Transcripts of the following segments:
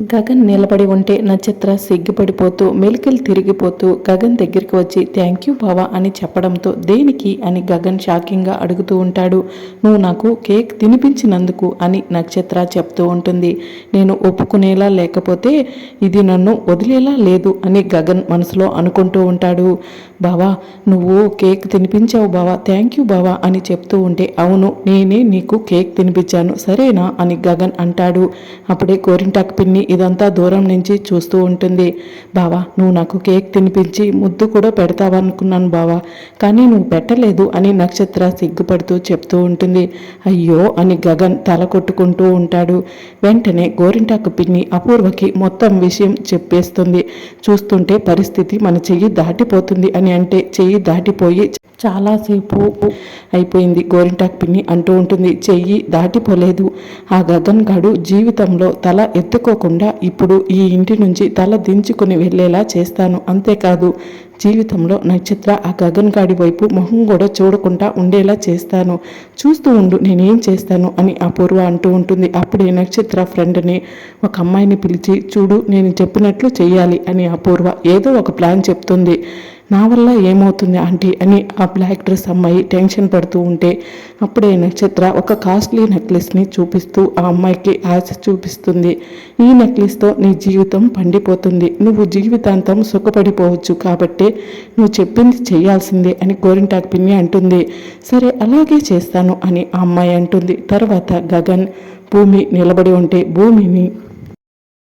గగన్ నిలబడి ఉంటే నక్షత్ర సిగ్గుపడిపోతూ మెలికలు తిరిగిపోతూ గగన్ దగ్గరికి వచ్చి థ్యాంక్ యూ బావా అని చెప్పడంతో దేనికి? అని గగన్ షాకింగ్గా అడుగుతూ ఉంటాడు. నువ్వు నాకు కేక్ తినిపించినందుకు అని నక్షత్ర చెప్తూ ఉంటుంది. నేను ఒప్పుకునేలా లేకపోతే ఇది నన్ను వదిలేలా లేదు అని గగన్ మనసులో అనుకుంటూ ఉంటాడు. బావా నువ్వు కేక్ తినిపించావు బావా థ్యాంక్ యూ బావా అని చెప్తూ ఉంటే అవును నేనే నీకు కేక్ తినిపించాను సరేనా అని గగన్ అంటాడు. అప్పుడే గోరింటాకు పిన్ని ఇదంతా దూరం నుంచి చూస్తూ ఉంటుంది. బావా నువ్వు నాకు కేక్ తినిపించి ముద్దు కూడా పెడతావనుకున్నాను బావా. కానీ నువ్వు పెట్టలేదు అని నక్షత్ర సిగ్గుపడుతూ చెప్తూ ఉంటుంది. అయ్యో అని గగన్ తల కొట్టుకుంటూ ఉంటాడు. వెంటనే గోరింటాకు పిన్ని అపూర్వకి మొత్తం విషయం చెప్పేస్తుంది. చూస్తుంటే పరిస్థితి మన చెయ్యి దాటిపోతుంది అని అంటే చెయ్యి దాటిపోయి చాలాసేపు అయిపోయింది గోరింటాకు పిన్ని అంటూ ఉంటుంది. చెయ్యి దాటిపోలేదు. ఆ గగన్ గాడు జీవితంలో తల ఎత్తుకోకుండా ఇప్పుడు ఈ ఇంటి నుంచి తల దించుకుని వెళ్ళేలా చేస్తాను. అంతేకాదు జీవితంలో నక్షత్ర ఆ గగన్గాడి వైపు మొహం కూడా చూడకుండా ఉండేలా చేస్తాను. చూస్తూ ఉండు నేనేం చేస్తాను అని అపూర్వ అంటూ ఉంటుంది. అప్పుడే నక్షత్ర ఫ్రెండ్ని ఒక అమ్మాయిని పిలిచి చూడు నేను చెప్పినట్లు చేయాలి అని అపూర్వ ఏదో ఒక ప్లాన్ చెప్తుంది. నా వల్ల ఏమవుతుంది ఆంటీ? అని ఆ బ్లాక్ డ్రెస్ అమ్మాయి టెన్షన్ పడుతూ ఉంటే అప్పుడే నక్షత్ర ఒక కాస్ట్లీ నెక్లెస్ని చూపిస్తూ ఆ అమ్మాయికి ఆశ చూపిస్తుంది. ఈ నెక్లెస్తో నీ జీవితం పండిపోతుంది. నువ్వు జీవితాంతం సుఖపడిపోవచ్చు కాబట్టి నువ్వు చెప్పింది చేయాల్సిందే అని గోరింటాకు పిన్ని అంటుంది. సరే అలాగే చేస్తాను అని ఆ అమ్మాయి అంటుంది. తర్వాత గగన్ భూమి నిలబడి ఉంటే భూమిని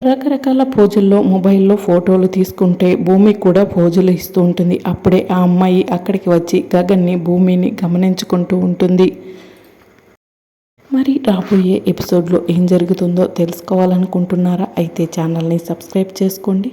రకరకాల పోజుల్లో మొబైల్లో ఫోటోలు తీసుకుంటే భూమి కూడా పోజులు ఇస్తూ ఉంటుంది. అప్పుడే ఆ అమ్మాయి అక్కడికి వచ్చి గగన్ని భూమిని గమనించుకుంటూ ఉంటుంది. మరి రాబోయే ఎపిసోడ్లో ఏం జరుగుతుందో తెలుసుకోవాలనుకుంటున్నారా? అయితే ఛానల్ని సబ్స్క్రైబ్ చేసుకోండి.